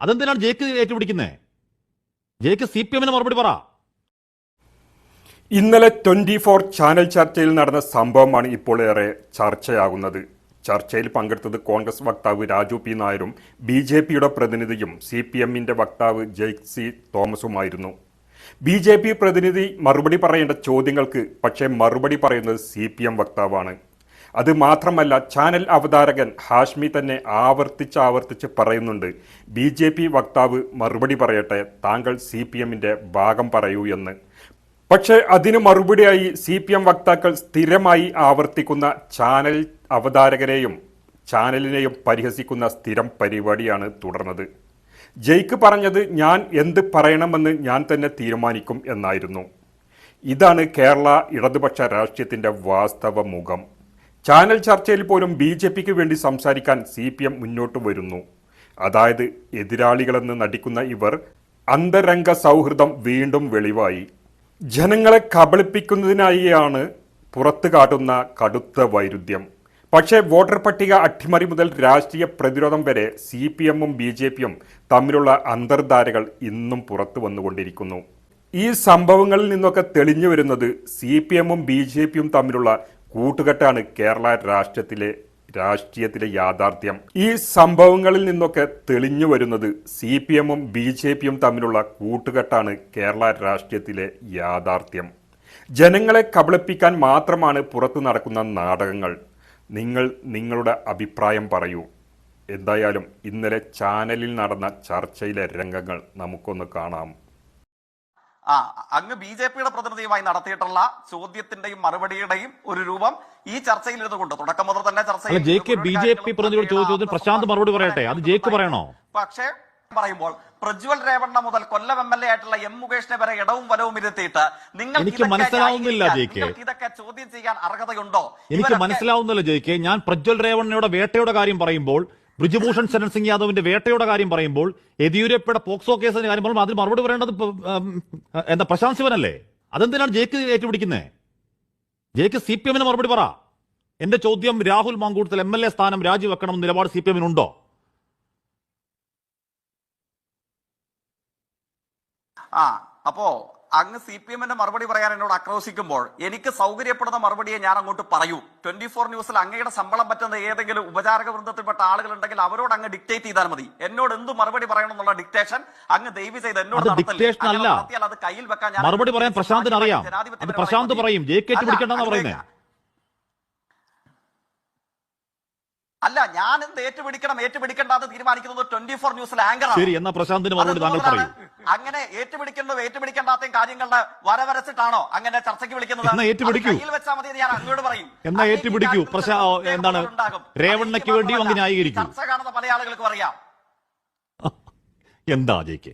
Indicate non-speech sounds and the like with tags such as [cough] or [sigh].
അതെന്തിനാണ് ജെയ്ക്ക് ഏറ്റുപിടിക്കുന്നത് Jaick C P എമ്മിന് മറുപടി പറ. ഇന്നലെ ട്വന്റി ഫോർ ചാനൽ ചർച്ചയിൽ നടന്ന സംഭവമാണ് ഇപ്പോൾ ഏറെ ചർച്ചയാകുന്നത്. ചർച്ചയിൽ പങ്കെടുത്തത് കോൺഗ്രസ് വക്താവ് രാജു പി നായരും ബി ജെ പിയുടെ പ്രതിനിധിയും സി പി എമ്മിന്റെ വക്താവ് ജെയ്ക് സി തോമസുമായിരുന്നു. ബി ജെ പി പ്രതിനിധി മറുപടി പറയേണ്ട ചോദ്യങ്ങൾക്ക് പക്ഷേ മറുപടി പറയുന്നത് സി പി എം വക്താവാണ്. അത് മാത്രമല്ല ചാനൽ അവതാരകൻ ഹാഷ്മി തന്നെ ആവർത്തിച്ച് ആവർത്തിച്ച് പറയുന്നുണ്ട്. ബി ജെ പി വക്താവ് മറുപടി പറയട്ടെ താങ്കൾ സി പി എമ്മിന്റെ ഭാഗം പറയൂ എന്ന്. പക്ഷേ അതിന് മറുപടിയായി സി പി എം വക്താക്കൾ സ്ഥിരമായി ആവർത്തിക്കുന്ന ചാനൽ അവതാരകരെയും ചാനലിനെയും പരിഹസിക്കുന്ന സ്ഥിരം പരിപാടിയാണ് തുടർന്നത്. ജയ്ക്ക് പറഞ്ഞത് ഞാൻ എന്ത് പറയണമെന്ന് ഞാൻ തന്നെ തീരുമാനിക്കും എന്നായിരുന്നു. ഇതാണ് കേരള ഇടതുപക്ഷ രാഷ്ട്രീയത്തിന്റെ വാസ്തവ മുഖം. ചാനൽ ചർച്ചയിൽ പോലും ബി ജെ പിക്ക് വേണ്ടി സംസാരിക്കാൻ സി പി എം മുന്നോട്ട് വരുന്നു. അതായത് എതിരാളികളെന്ന് നടിക്കുന്ന ഇവർ അന്തരംഗ സൗഹൃദം വീണ്ടും വെളിവായി. ജനങ്ങളെ കബളിപ്പിക്കുന്നതിനായിയാണ് പുറത്തു കാട്ടുന്ന കടുത്ത വൈരുദ്ധ്യം. പക്ഷേ വോട്ടർ പട്ടിക അട്ടിമറി മുതൽ രാഷ്ട്രീയ പ്രതിരോധം വരെ സി പി എമ്മും ബി ജെ പിയും തമ്മിലുള്ള അന്തർധാരകൾ ഇന്നും പുറത്തു വന്നുകൊണ്ടിരിക്കുന്നു. ഈ സംഭവങ്ങളിൽ നിന്നൊക്കെ തെളിഞ്ഞു വരുന്നത് സി പി എമ്മും ബി ജെ പിയും തമ്മിലുള്ള കൂട്ടുകെട്ടാണ് കേരള രാഷ്ട്രത്തിലെ രാഷ്ട്രീയത്തിലെ യാഥാർത്ഥ്യം. ഈ സംഭവങ്ങളിൽ നിന്നൊക്കെ തെളിഞ്ഞു വരുന്നത് സി പി എമ്മും ബി ജെ പിയും തമ്മിലുള്ള കൂട്ടുകെട്ടാണ് കേരള രാഷ്ട്രീയത്തിലെ യാഥാർത്ഥ്യം. ജനങ്ങളെ കബളിപ്പിക്കാൻ മാത്രമാണ് പുറത്തു നടക്കുന്ന നാടകങ്ങൾ. നിങ്ങൾ നിങ്ങളുടെ അഭിപ്രായം പറയൂ. എന്തായാലും ഇന്നലെ ചാനലിൽ നടന്ന ചർച്ചയിലെ രംഗങ്ങൾ നമുക്കൊന്ന് കാണാം. ആ അങ്ങ് ബി ജെ പിയുടെ പ്രതിനിധിയുമായി നടത്തിയിട്ടുള്ള ചോദ്യത്തിന്റെയും മറുപടിയുടെയും ഒരു രൂപം ഈ ചർച്ചയിൽ ഇരുന്നുകൊണ്ട് തുടക്കം മുതൽ തന്നെ ചർച്ച J K B J P പ്രതിനിധിയോട് ചോദിച്ചതിന് പ്രശാന്ത് മറുപടി പറയട്ടെ? അത് ജേക്ക് പറയണോ? പക്ഷേ പറയുമ്പോൾ പ്രജ്വൽ രേവണ്ണ മുതൽ കൊല്ലം എം എൽ എ ആയിട്ടുള്ള എം മുകേഷിനെ വരെ ഇടവും വലവും ഇരുത്തിയിട്ട് നിങ്ങൾ എനിക്ക് മനസ്സിലാവുന്നില്ല, ജെയ്ക്ക്. ഇതൊക്കെ ചോദ്യം ചെയ്യാൻ അർഹതയുണ്ടോ? എനിക്ക് മനസ്സിലാവുന്നില്ല ജയിക്കെ ഞാൻ പ്രജ്വൽ രേവണ്ണയുടെ വേട്ടയുടെ കാര്യം പറയുമ്പോൾ ബ്രിജുഭൂഷൺ ശരൺ സിംഗ് യാദവിന്റെ വേട്ടയുടെ കാര്യം പറയുമ്പോൾ യെദ്യൂരപ്പയുടെ പോക്സോ കേസിന്റെ കാര്യം പറയുമ്പോൾ അതിന് മറുപടി പറയേണ്ടത് എന്താ പ്രശാന്ത് ശിവനല്ലേ? അതെന്തിനാണ് ജേക്ക് ഏറ്റുപിടിക്കുന്നത് ജേക്ക് സി പി എമ്മിന് മറുപടി പറ. എന്റെ ചോദ്യം Rahul Mankoottathil M L A സ്ഥാനം രാജിവെക്കണം നിലപാട് സി പി എമ്മിനുണ്ടോ? ആ അപ്പോ അങ്ങ് സി പി എമ്മിന്റെ മറുപടി പറയാൻ എന്നോട് ആക്രോശിക്കുമ്പോൾ എനിക്ക് സൗകര്യപ്പെടുന്ന മറുപടിയെ ഞാൻ അങ്ങോട്ട് പറയൂ. ട്വന്റി ഫോർ ന്യൂസിൽ അങ്ങയുടെ ശമ്പളം പറ്റുന്ന ഏതെങ്കിലും ഉപചാരക വൃന്ദത്തിൽപ്പെട്ട ആളുകൾ ഉണ്ടെങ്കിൽ അവരോട് അങ്ങ് ഡിക്റ്റേറ്റ് ചെയ്താൽ മതി. എന്നോട് എന്ത് മറുപടി പറയണം എന്നുള്ള ഡിക്റ്റേഷൻ അങ്ങ് ദയവ് ചെയ്ത് എന്നോട്. നടത്തിയാൽ അത് കയ്യിൽ വെക്കാൻ മറുപടി പറയാൻ പ്രശാന്തിന് അറിയാം. പ്രശാന്ത് പറയും. അല്ല ഞാൻ എന്ത് ഏറ്റുപിടിക്കണം? ഏറ്റുപിടിക്കേണ്ട എന്ന് തീരുമാനിക്കുന്നത് ട്വന്റി ഫോർ ന്യൂസിലെ ആങ്കർ ശരി എന്നാ പ്രശാന്തിന് മറുപടി താങ്കൾ പറയൂ. അങ്ങനെ ഏറ്റുപിടിക്കേണ്ടതും ഏറ്റുപിടിക്കേണ്ടാത്ത കാര്യങ്ങളുടെ വരവരച്ചിട്ടാണോ അങ്ങനെ ചർച്ചയ്ക്ക് വിളിക്കുന്നത്? എന്നാ ഏറ്റുപിടിക്കൂ. വെച്ചാൽ മതി ഞാൻ അങ്ങോട്ട് പറയും. എന്നാ ഏറ്റുപിടിക്കൂ. എന്താണ്. രേവണ്ണയ്ക്ക് വേണ്ടി അങ്ങ് ചർച്ച കാണുന്ന പല ആളുകൾക്കും അറിയാം. [laughs] എന്താ ജയിക്കെ